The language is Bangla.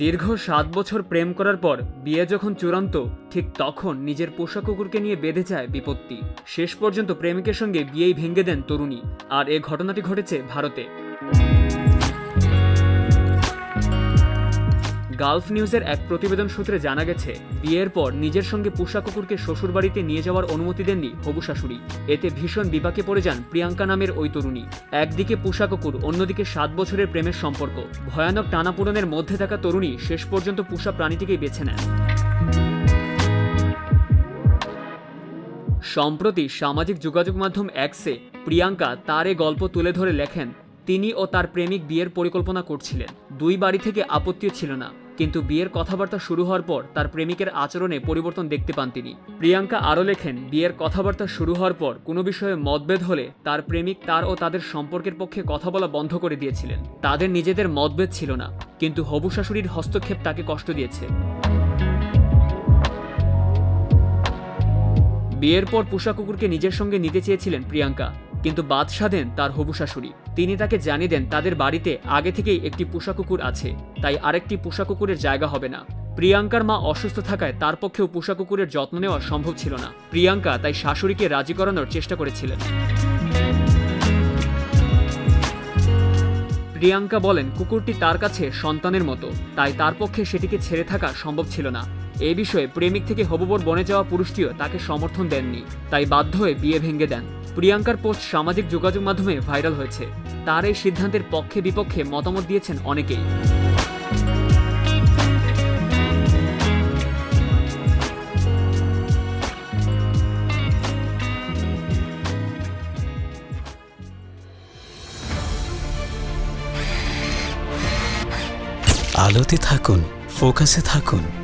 দীর্ঘ সাত বছর প্রেম করার পর বিয়ে যখন চূড়ান্ত, ঠিক তখন নিজের পোষা কুকুরকে নিয়ে বেঁধে যায় বিপত্তি। শেষ পর্যন্ত প্রেমিকের সঙ্গে বিয়েই ভেঙে দেন তরুণী, আর এ ঘটনাটি ঘটেছে ভারতে। গালফ নিউজের এক প্রতিবেদন সূত্রে জানা গেছে, বিয়ের পর নিজের সঙ্গে পোষা কুকুরকে শ্বশুরবাড়িতে নিয়ে যাওয়ার অনুমতি দেননি হবু শাশুড়ি। এতে ভীষণ বিপাকে পড়ে যান প্রিয়াঙ্কা নামের ওই তরুণী। একদিকে পোষা কুকুর, অন্যদিকে সাত বছরের প্রেমের সম্পর্ক। ভয়ানক টানাপোড়েনের মধ্যে থাকা তরুণী শেষ পর্যন্ত পোষা প্রাণীটিকেই বেছে নেন। সম্প্রতি সামাজিক যোগাযোগ মাধ্যম অ্যাক্সে প্রিয়াঙ্কা তার এ গল্প তুলে ধরে লেখেন, তিনি ও তার প্রেমিক বিয়ের পরিকল্পনা করছিলেন। দুই বাড়ি থেকে আপত্তিও ছিল না। কিন্তু বিয়ের কথাবার্তা শুরু হওয়ার পর তার প্রেমিকের আচরণে পরিবর্তন দেখতে পান তিনি। প্রিয়াঙ্কা আরও লেখেন, বিয়ের কথাবার্তা শুরু হওয়ার পর কোনো বিষয়ে মতভেদ হলে তার প্রেমিক তার ও তাদের সম্পর্কের পক্ষে কথা বলা বন্ধ করে দিয়েছিলেন। তাদের নিজেদের মতভেদ ছিল না, কিন্তু হবু শাশুড়ির হস্তক্ষেপ তাকে কষ্ট দিয়েছে। বিয়ের পর পোষা কুকুরকে নিজের সঙ্গে নিতে চেয়েছিলেন প্রিয়াঙ্কা। কিন্তু বাদশা দেন তার হবু শাশুড়ি। তিনি তাকে জানিয়ে দেন, তাদের বাড়িতে আগে থেকেই একটি পোষা কুকুর আছে, তাই আরেকটি পোষা কুকুরের জায়গা হবে না। প্রিয়াঙ্কার মা অসুস্থ থাকায় তার পক্ষেও পোষা কুকুরের যত্ন নেওয়া সম্ভব ছিল না। প্রিয়াঙ্কা তাই শাশুড়িকে রাজি করানোর চেষ্টা করেছিলেন। প্রিয়াঙ্কা বলেন, কুকুরটি তার কাছে সন্তানের মতো, তাই তার পক্ষে সেটিকে ছেড়ে থাকা সম্ভব ছিল না। এ বিষয়ে প্রেমিক থেকে হবুবর বনে যাওয়া পুরুষটিও তাকে সমর্থন দেননি। তাই বাধ্য হয়ে বিয়ে ভেঙে দেন। প্রিয়াঙ্কার পোস্ট সামাজিক যোগাযোগ মাধ্যমে ভাইরাল হয়েছে। তার এই সিদ্ধান্তের পক্ষে বিপক্ষে মতামত দিয়েছেন অনেকেই। আলোতে থাকুন, ফোকাসে থাকুন।